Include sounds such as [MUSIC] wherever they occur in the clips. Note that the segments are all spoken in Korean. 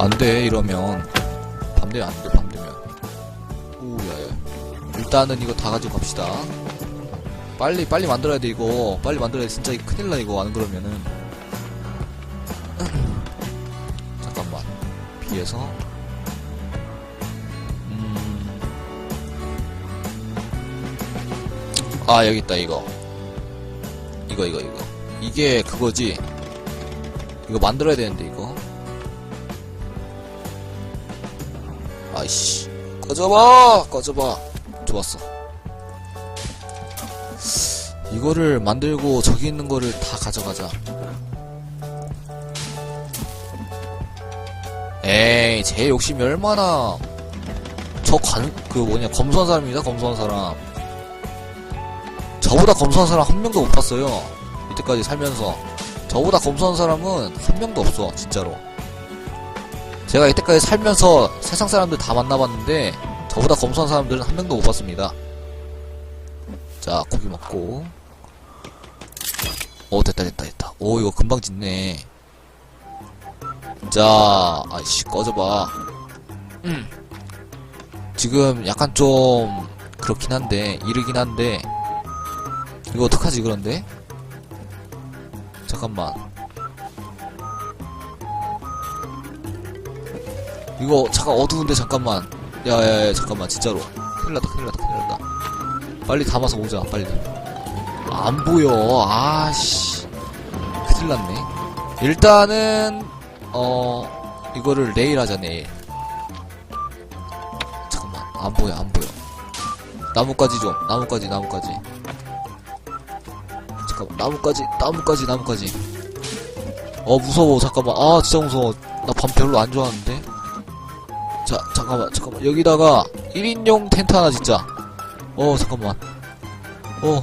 안 돼, 이러면. 밤 되면 안 돼, 밤 되면. 오, 야, 야. 일단은 이거 다 가지고 갑시다. 빨리, 빨리 만들어야 돼, 이거. 빨리 만들어야 돼. 진짜 이거 큰일 나, 이거. 안 그러면은. [CLEARS THROAT] 잠깐만. 비해서. 음. 아, 여기 있다, 이거. 이거, 이거, 이거. 이게 그거지. 이거 만들어야 되는데, 이거. 아이씨. 꺼져봐! 꺼져봐. 좋았어. 이거를 만들고 저기 있는 거를 다 가져가자. 에이, 제 욕심이 얼마나. 저 관, 그 뭐냐, 검소한 사람입니다, 검소한 사람. 저보다 검소한 사람 한 명도 못 봤어요. 이때까지 살면서. 저보다 검소한 사람은 한 명도 없어, 진짜로. 제가 이때까지 살면서 세상 사람들 다 만나봤는데, 저보다 검소한 사람들은 한 명도 못 봤습니다. 자, 고기 먹고. 오, 됐다, 됐다, 됐다. 오, 이거 금방 짓네. 자, 아이씨, 꺼져봐. 음. 지금 약간 좀, 그렇긴 한데, 이르긴 한데, 이거 어떡하지, 그런데? 잠깐만. 이거, 잠깐 어두운데, 잠깐만. 야, 야, 야, 잠깐만, 진짜로. 큰일 났다, 큰일 났다, 큰일 났다. 빨리 담아서 오자, 빨리. 안 보여, 아씨. 큰일 났네. 일단은, 어, 이거를 내일 하자, 내일. 잠깐만, 안 보여, 안 보여. 나뭇가지 좀, 나뭇가지, 나뭇가지. 잠깐만, 나뭇가지, 나뭇가지, 나뭇가지. 어, 무서워, 잠깐만. 아, 진짜 무서워. 나 밤 별로 안 좋아하는데? 자, 잠깐만, 잠깐만. 여기다가 1인용 텐트 하나 진짜. 어, 잠깐만. 어,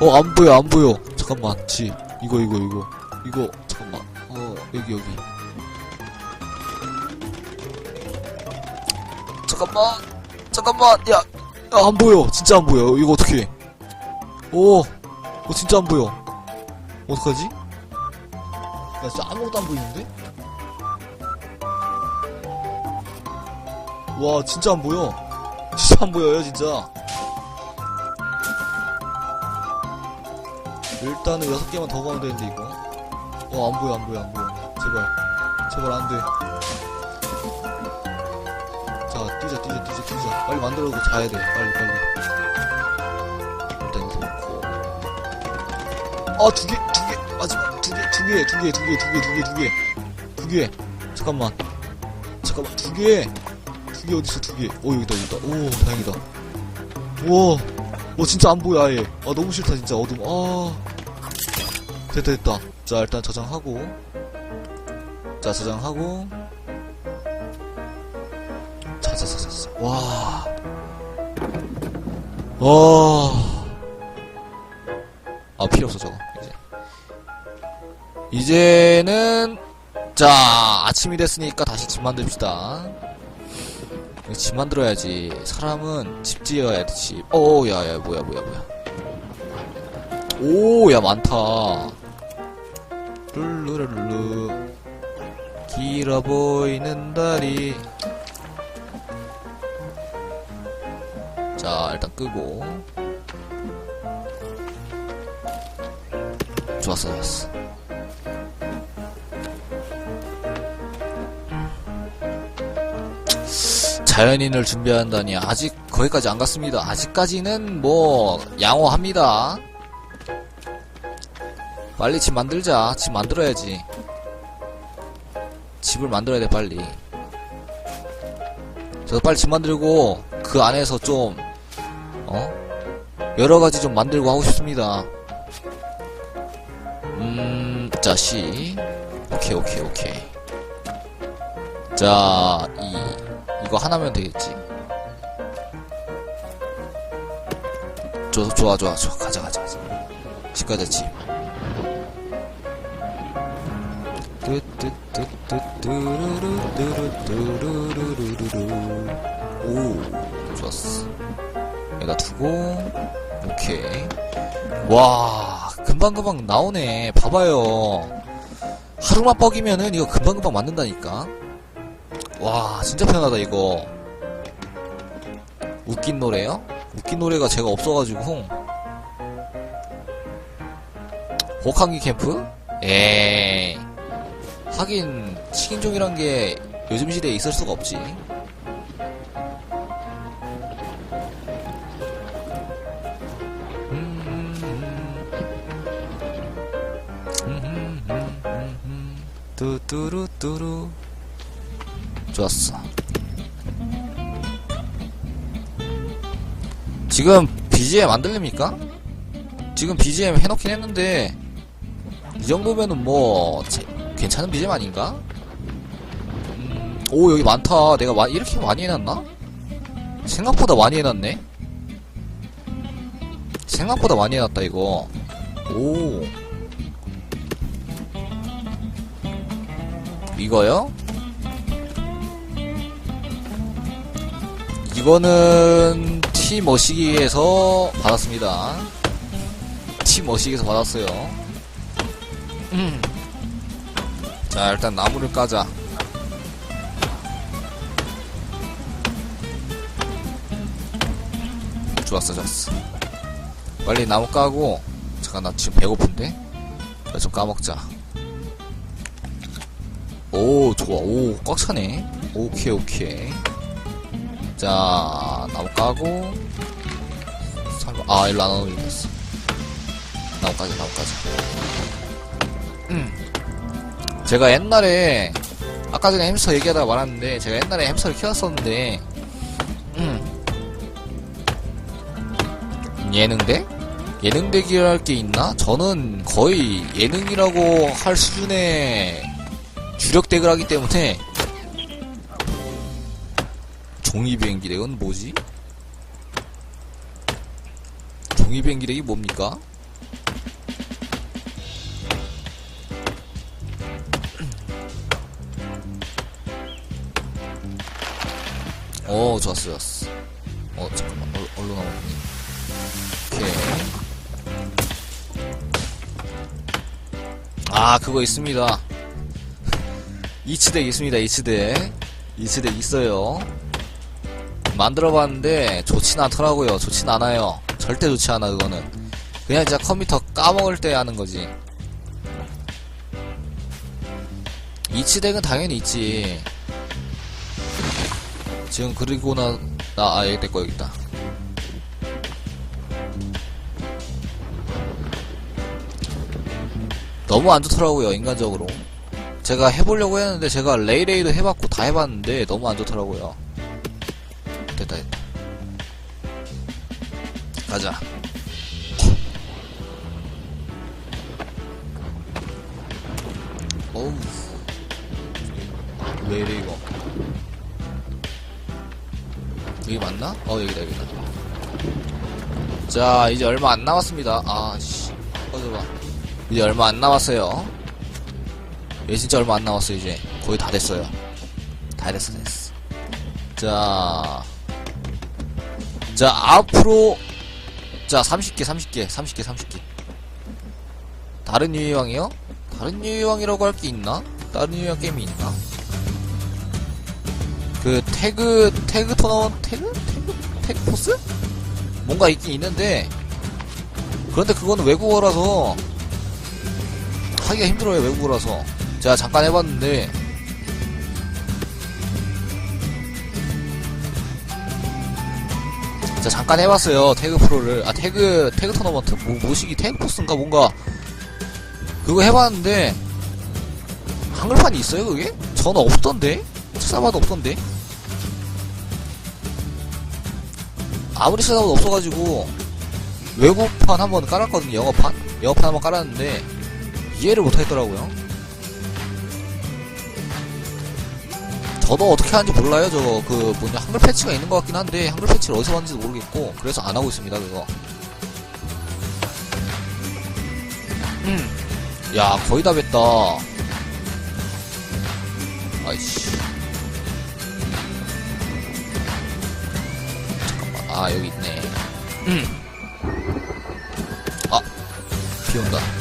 어, 안 보여, 안 보여. 잠깐만, 지. 이거, 이거, 이거. 이거, 잠깐만. 어, 여기, 여기. 잠깐만, 잠깐만, 야, 야, 안 보여. 진짜 안 보여. 이거 어떡해. 오, 어, 진짜 안 보여. 어떡하지? 야, 진짜 아무것도 안 보이는데? 와, 진짜 안 보여. 진짜 안 보여요, 진짜. 일단은 여섯 개만 더 가면 되는데, 이거. 어, 안 보여, 안 보여, 안 보여. 제발. 제발 안 돼. 자, 뛰자, 뛰자, 뛰자, 뛰자. 빨리 만들어고 자야 돼. 빨리, 빨리. 일단 이거 놓고. 아, 두 개, 두 개. 마지막. 두 개, 두 개, 두 개, 두 개, 두 개, 두 개, 두 개. 두 개. 잠깐만. 잠깐만, 두 개. 두개 어딨어, 두 개. 오, 여기다, 여기다. 오, 다행이다. 우와. 어, 진짜 안 보여, 아예. 아, 너무 싫다, 진짜. 어둠. 아. 됐다, 됐다. 자, 일단 저장하고. 자, 저장하고. 자, 자, 자, 자, 자. 와. 와. 아, 필요 없어, 저거. 이제. 이제는, 자, 아침이 됐으니까 다시 집 만듭시다. 집 만들어야지. 사람은 집 지어야 돼, 집. 오, 야, 야, 뭐야, 뭐야, 뭐야. 오, 야, 많다. 룰루루루. 길어 보이는 다리. 자, 일단 끄고. 좋았어, 좋았어. 자연인을 준비한다니 아직 거기까지 안 갔습니다. 아직까지는 뭐 양호합니다. 빨리 집 만들자. 집 만들어야지. 집을 만들어야 돼 빨리. 저도 빨리 집 만들고 그 안에서 좀 어? 여러 가지 좀 만들고 하고 싶습니다. 음, 자, 시. 오케이, 오케이, 오케이. 자, 이. 이거 하나면 되겠지 좋아 좋아 좋아, 좋아. 가자 가자 가자 집 가자 집 오, 좋았어. 여기다 두고, 오케이. 와, 금방금방 나오네. 봐봐요. 하루만 뻑이면은 이거 금방금방 만든다니까. 와, 진짜 편하다, 이거. 웃긴 노래요? 웃긴 노래가 제가 없어가지고. 호캉기 캠프? 에이. 하긴, 식인종이란 게 요즘 시대에 있을 수가 없지. 좋았어 지금 BGM 안 들립니까? 지금 BGM 해놓긴 했는데 이 정도면은 뭐 제- 괜찮은 BGM 아닌가? 음, 오 여기 많다 내가 마- 이렇게 많이 해놨나? 생각보다 많이 해놨네 생각보다 많이 해놨다 이거 오 이거요? 이거는 티 머시기에서 받았습니다. 티 머시기에서 받았어요. 음. 자, 일단 나무를 까자. 좋았어, 좋았어. 빨리 나무 까고, 잠깐, 나 지금 배고픈데? 나좀 까먹자. 오 좋아 오 꽉 차네 오케이 오케이 자 나무 까고 설마 아 일로 안 오는 게 있어. 나무까지 나무까지. 음. 제가 옛날에 아까 전에 햄스터 얘기하다가 말았는데 제가 옛날에 햄스터를 키웠었는데 음. 예능대? 예능대기랄 게 있나? 저는 거의 예능이라고 할 수준의 주력 덱을 하기 때문에 종이 비행기 덱은 뭐지? 종이 비행기 덱이 뭡니까? 어 좋았어 좋았어 어 잠깐만 얼, 얼로 나왔니 오케이 아 그거 있습니다 [LAUGHS] 이츠덱 있습니다, 이츠덱. 이츠덱 있어요. 만들어봤는데, 좋진 않더라고요. 좋진 않아요. 절대 좋지 않아, 그거는. 그냥 진짜 컴퓨터 까먹을 때 하는 거지. 이츠덱은 당연히 있지. 지금 그리고 나, 나, 아, 여기 내거 여기 있다. 너무 안 좋더라고요, 인간적으로. 제가 해보려고 했는데 제가 레이레이도 해봤고 다 해봤는데 너무 안 좋더라고요. 됐다 됐다. 가자. 어우. 왜 이래 이거? 여기 맞나? 어 여기다 여기다. 자 이제 얼마 안 남았습니다. 아씨. 꺼져봐. 이제 얼마 안 남았어요. 얘 진짜 얼마 안 남았어 이제 거의 다 됐어요 다 됐어 됐어 자, 자 앞으로 자 30개 30개 30개 30개 다른 유희왕이요? 다른 유희왕이라고 할 게 있나? 다른 유희왕 게임이 있나? 그 태그 태그 토너먼트 태그 태그 태그 포스? 뭔가 있긴 있는데 그런데 그거는 외국어라서 하기가 힘들어요 외국어라서 제가 잠깐 해봤는데 제가 잠깐 해봤어요. 태그 프로를. 아 태그 태그 토너먼트. 뭐 모시기 태그 포스인가 뭔가. 그거 해봤는데 한글판이 있어요 그게? 저는 없던데? 찾아봐도 없던데? 아무리 찾아봐도 없어가지고 외국판 한번 깔았거든요 영어판? 영어판 한번 깔았는데 이해를 못하겠더라고요. 저도 어떻게 하는지 몰라요. 저거. 그 뭐냐 한글 패치가 있는 것 같긴 한데 한글 패치를 어디서 받는지도 모르겠고 그래서 안 하고 있습니다. 그거. 음. 야 거의 다 뺐다. 아이씨. 잠깐만. 아 여기 있네. 음. 아. 비 온다.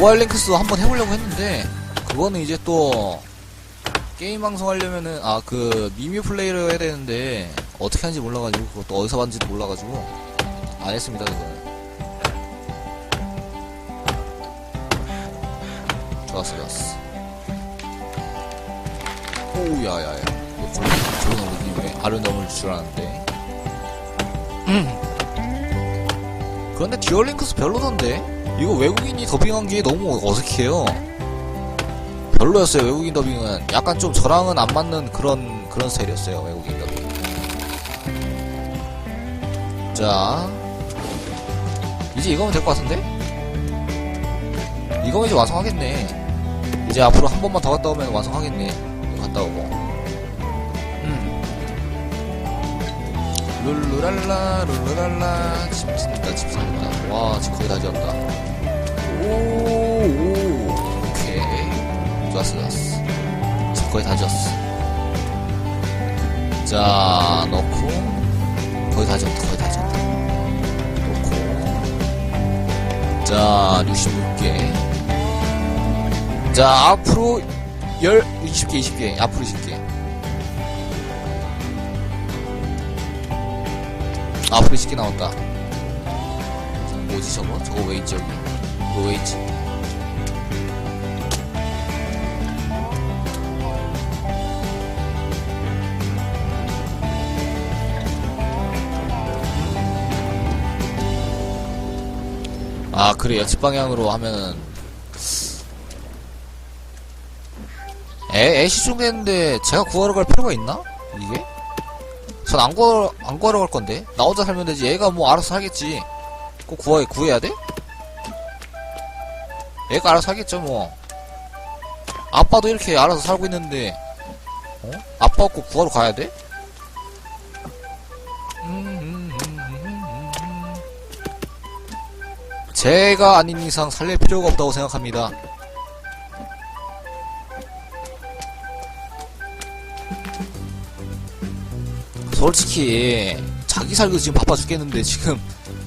모바일 랭크스 한번 해보려고 했는데 그거는 이제 또 게임 방송 하려면은 아 그 미묘 플레이를 해야 되는데 어떻게 하는지 몰라가지고 그것도 어디서 봤는지도 몰라가지고 안 했습니다 그거는. 좋았어 좋았어. 오우 야야야. 저기 넘어지 왜 아래 넘을 줄 알았는데. 그런데 듀얼 링크스 별로던데 이거 외국인이 더빙한 게 너무 어색해요. 별로였어요 외국인 더빙은. 약간 좀 저랑은 안 맞는 그런 그런 스타일이었어요 외국인 더빙. 자. 이제 이거면 될 것 같은데? 이거면 이제 완성하겠네. 이제 앞으로 한 번만 더 갔다 오면 완성하겠네. 이거 갔다 오고. 음. 룰루랄라 룰루랄라. 집 짓는다 집 짓는다. 와 지금 거의 다 지었다 오, 오. 오케이. 좋았어 좋았어. 집 거의 다 지었어. 자 넣고. 거의 다 지었다 거의 다 지었다. 넣고. 자 66개. 자 앞으로 10 20개 20개. 앞으로 20개. 앞으로 20개 나왔다. 자, 뭐지 저거? 저거 왜 있지 여기 있지 아 그래 옆집 방향으로 하면은 애, 애 시중됐는데 제가 구하러 갈 필요가 있나? 이게? 전 안 구하러, 안 구하러 갈 건데? 나 혼자 살면 되지. 얘가 뭐 알아서 살겠지. 꼭 구해, 구해야 돼? 얘가 알아서 살겠죠, 뭐. 아빠도 이렇게 알아서 살고 있는데, 어? 아빠 꼭 구하러 가야 돼? 제가 아닌 이상 살릴 필요가 없다고 생각합니다. 솔직히 자기 살기도 지금 바빠 죽겠는데 지금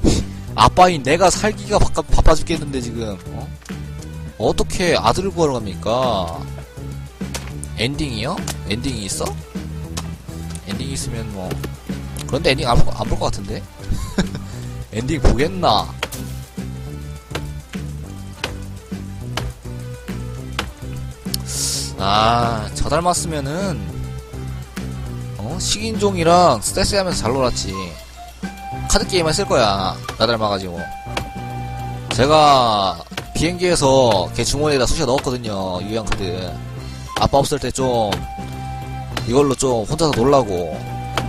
[LAUGHS] 아빠인 내가 살기가 바빠, 바빠 죽겠는데 지금 어? 어떻게 아들을 구하러 갑니까? 엔딩이요? 엔딩이 있어? 엔딩이 있으면 뭐 그런데 엔딩 안 볼 것 같은데? [LAUGHS] 엔딩 보겠나? 아, 저 닮았으면은 어? 식인종이랑 스트레스 하면서 잘 놀았지. 카드게임 했을 거야. 나 닮아가지고. 제가 비행기에서 걔 주머니에다 쑤셔 넣었거든요. 유형 카드. 아빠 없을 때 좀 이걸로 좀 혼자서 놀라고.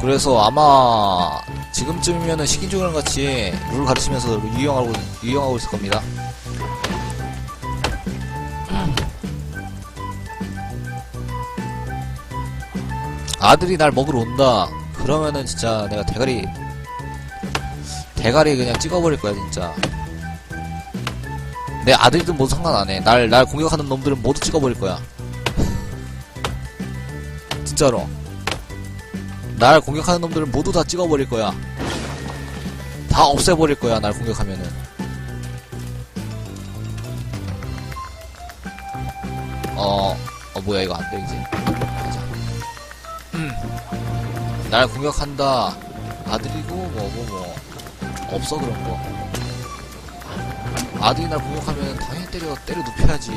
그래서 아마 지금쯤이면은 식인종이랑 같이 룰 가르치면서 유형하고, 유형하고 있을 겁니다. 아들이 날 먹으러 온다. 그러면은 진짜 내가 대가리 대가리 그냥 찍어버릴 거야 진짜. 내 아들이든 모두 상관 안 해. 날 날 공격하는 놈들은 모두 찍어버릴 거야. [LAUGHS] 진짜로. 날 공격하는 놈들은 모두 다 찍어버릴 거야. 다 없애버릴 거야 날 공격하면은. 어, 어 뭐야 이거 안 돼 이제. 가자. 날 공격한다. 아들이고 뭐고 뭐 없어 그런 거. 아들이 날 공격하면 당연히 때려 때려 눕혀야지.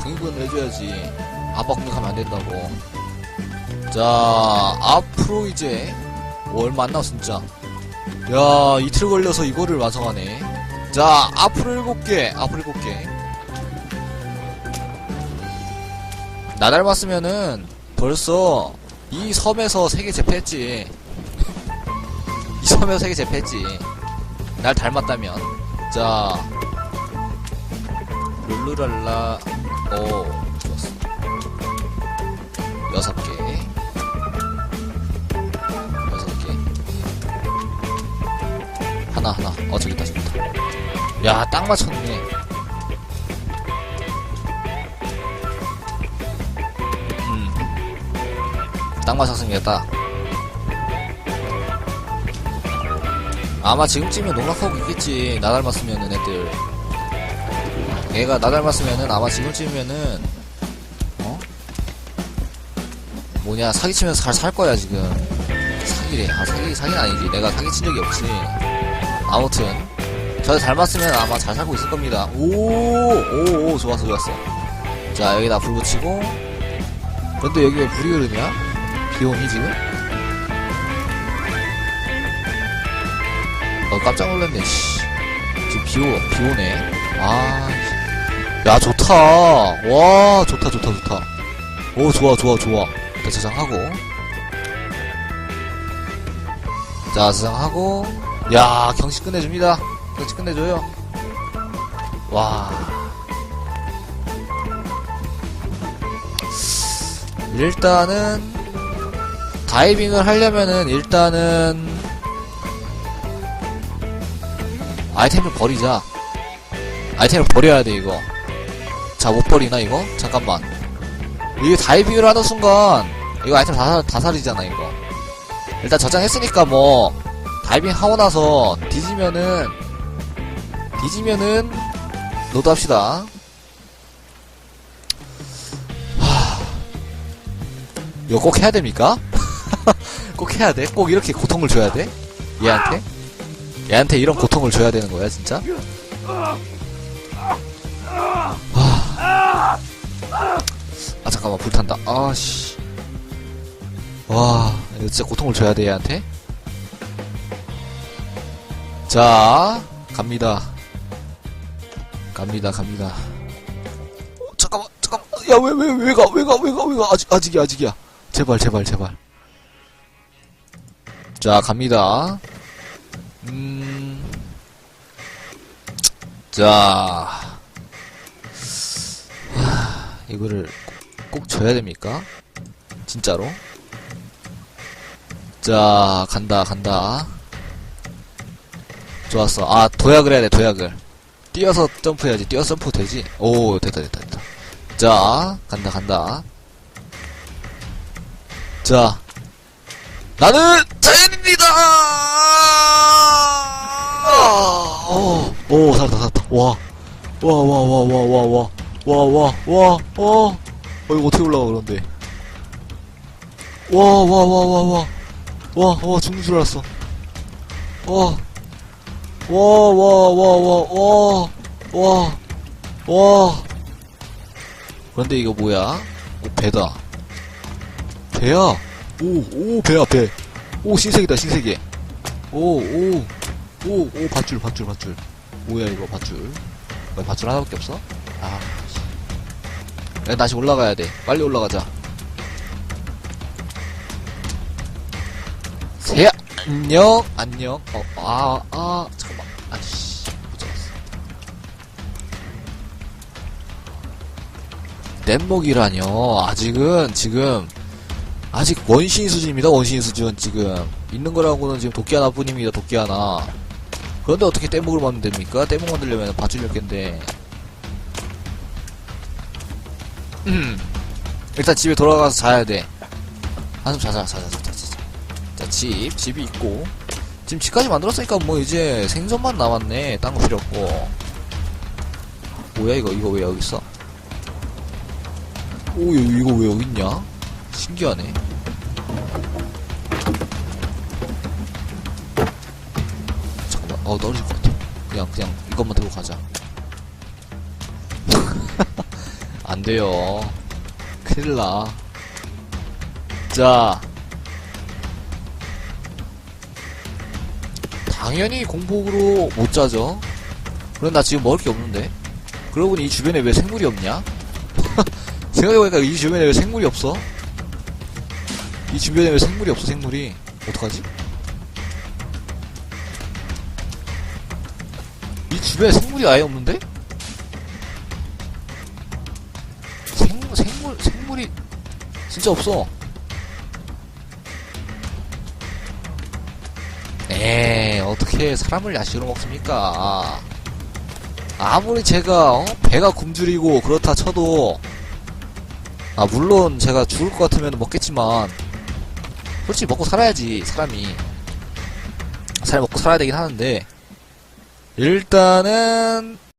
정의구현을 해줘야지. 아빠 공격하면 안 된다고. 자 앞으로 이제 뭐 얼마 안 남았어 진짜. 야 이틀 걸려서 이거를 완성하네. 자 앞으로 일곱 개. 앞으로 일곱 개. 나 닮았으면은 벌써 이 섬에서 세계 제패했지. [LAUGHS] 이 섬에서 세계 제패했지. 날 닮았다면. 자. 룰루랄라. 오, 좋았어. 여섯 개. 여섯 개. 하나, 하나. 어, 저기 있다, 저기 있다. 야, 딱 맞췄네. 음. 딱 맞췄습니다. 아마 지금쯤이면 농락하고 있겠지. 나 닮았으면은 애들. 얘가 나 닮았으면은 아마 지금쯤이면은 어? 뭐냐 사기치면서 잘 살 거야 지금. 사기래. 아 사기 사기는 아니지. 내가 사기친 적이 없지. 아무튼 저 닮았으면 아마 잘 살고 있을 겁니다. 오오오 좋았어 좋았어. 자 여기다 불 붙이고. 근데 여기 왜 불이 흐르냐? 비 오니 지금? 어 깜짝 놀랐네 씨. 지금 비, 오, 비 오네. 아, 야, 좋다. 와, 좋다, 좋다, 좋다. 오, 좋아, 좋아, 좋아. 일단 저장하고. 자, 저장하고. 야, 경치 끝내줍니다. 경치 끝내줘요. 와. 일단은, 다이빙을 하려면은, 일단은, 아이템을 버리자. 아이템을 버려야 돼 이거 자 못 버리나 이거? 잠깐만 이게 다이빙을 하는 순간 이거 아이템 다, 다 사리잖아 이거 일단 저장했으니까 뭐 다이빙 하고 나서 뒤지면은 뒤지면은 로드 합시다 하... 이거 꼭 해야 됩니까? [LAUGHS] 꼭 해야 돼? 꼭 이렇게 고통을 줘야 돼? 얘한테? 얘한테 이런 고통을 줘야 되는 거야 진짜? 아 잠깐만 불탄다. 아씨. 와 이거 진짜 고통을 줘야 돼 얘한테. 자 갑니다. 갑니다 갑니다. 어, 잠깐만 잠깐만. 야 왜 왜 왜 가 왜 가 왜 가 왜 가? 아직 아직이야 아직이야. 제발 제발 제발. 자 갑니다. 음자 이거를 꼭, 꼭 줘야 됩니까? 진짜로? 자, 간다, 간다. 좋았어. 아, 도약을 해야 돼, 도약을. 뛰어서 점프해야지. 뛰어서 점프 되지? 오, 됐다, 됐다, 됐다. 자, 간다, 간다. 자, 나는 자연입니다! 오, 오, 살았다, 살았다. 와. 와, 와, 와, 와, 와, 와. 와, 와, 와, 와. 어, 이거 어떻게 올라가, 그런데. 와, 와, 와, 와, 와. 와, 와, 죽는 줄 알았어. 와. 와, 와, 와, 와, 와, 와, 와. 그런데 이거 뭐야? 오, 배다. 배야. 오, 오, 배야, 배. 오, 신세계다, 신세계. 오, 오, 오, 오, 밧줄, 밧줄, 밧줄. 뭐야, 이거, 밧줄. 왜 밧줄 하나밖에 없어? 아, 씨. 야, 다시 올라가야 돼. 빨리 올라가자. 세야! 안녕! 안녕. 어, 아, 아, 잠깐만. 아씨, 못 잡았어. 뗏목이라뇨. 아직은, 지금, 아직 원신 수준입니다, 원신 수준, 지금. 있는 거라고는 지금 도끼 하나 뿐입니다, 도끼 하나. 그런데 어떻게 뗏목을 만들면 됩니까? 뗏목 만들려면 밧줄 몇 갠데. 일단 집에 돌아가서 자야 돼. 한숨 자자, 자자, 자자, 자자. 자, 집, 집이 있고. 지금 집까지 만들었으니까 뭐 이제 생선만 남았네. 딴 거 필요 없고. 뭐야, 이거, 이거 왜 여기 있어? 오, 이거, 이거 왜 여기 있냐? 신기하네. 잠깐만, 어, 떨어질 것 같아. 그냥, 그냥 이것만 들고 가자. 안 돼요. 큰일 나. 자. 당연히 공복으로 못 자죠. 그럼 나 지금 먹을 게 없는데. 그러고 보니 이 주변에 왜 생물이 없냐? [LAUGHS] 생각해보니까 이 주변에 왜 생물이 없어? 이 주변에 왜 생물이 없어, 생물이. 어떡하지? 이 주변에 생물이 아예 없는데? 생물이 진짜 없어. 에이, 어떻게 사람을 야식으로 먹습니까? 아무리 제가, 어? 배가 굶주리고 그렇다 쳐도, 아, 물론 제가 죽을 것 같으면 먹겠지만, 솔직히 먹고 살아야지, 사람이. 사람이 먹고 살아야 되긴 하는데, 일단은,